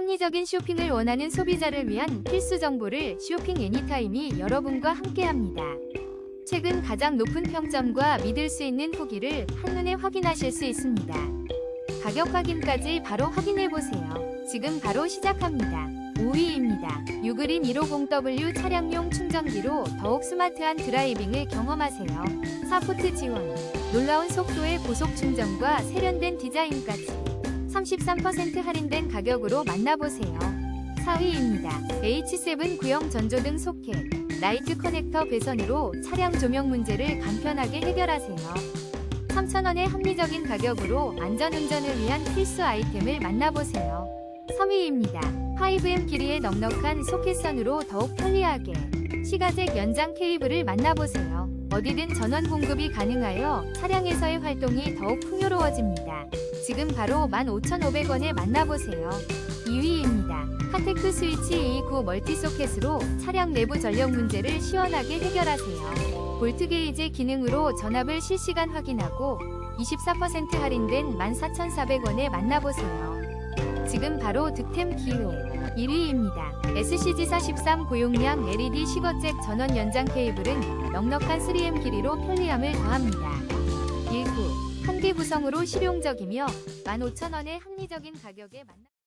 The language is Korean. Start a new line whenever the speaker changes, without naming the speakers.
합리적인 쇼핑을 원하는 소비자를 위한 필수 정보를 쇼핑 애니타임이 여러분과 함께합니다. 최근 가장 높은 평점과 믿을 수 있는 후기를 한눈에 확인하실 수 있습니다. 가격 확인까지 바로 확인해 보세요. 지금 바로 시작합니다. 5위입니다. 유그린 150W 차량용 충전기로 더욱 스마트한 드라이빙을 경험하세요. 사포트 지원, 놀라운 속도의 고속 충전과 세련된 디자인까지 33% 할인된 가격으로 만나보세요. 4위입니다. H7 구형 전조등 소켓, 나이트 커넥터 배선으로 차량 조명 문제를 간편하게 해결하세요. 3,000원의 합리적인 가격으로 안전운전을 위한 필수 아이템을 만나보세요. 3위입니다. 5M 길이의 넉넉한 소켓선으로 더욱 편리하게 시가잭 연장 케이블을 만나보세요. 어디든 전원 공급이 가능하여 차량에서의 활동이 더욱 풍요로워집니다. 지금 바로 15,500원에 만나보세요. 2위입니다. 카테크 스위치 229 멀티 소켓으로 차량 내부 전력 문제를 시원하게 해결하세요. 볼트 게이지 기능으로 전압을 실시간 확인하고 24% 할인된 14,400원에 만나보세요. 지금 바로 득템 기회 1위입니다. SCG43 고용량 LED 시거잭 전원 연장 케이블은 넉넉한 3M 길이로 편리함을 더합니다. 19. 한개 구성으로 실용적이며 15,000원의 합리적인 가격에 만나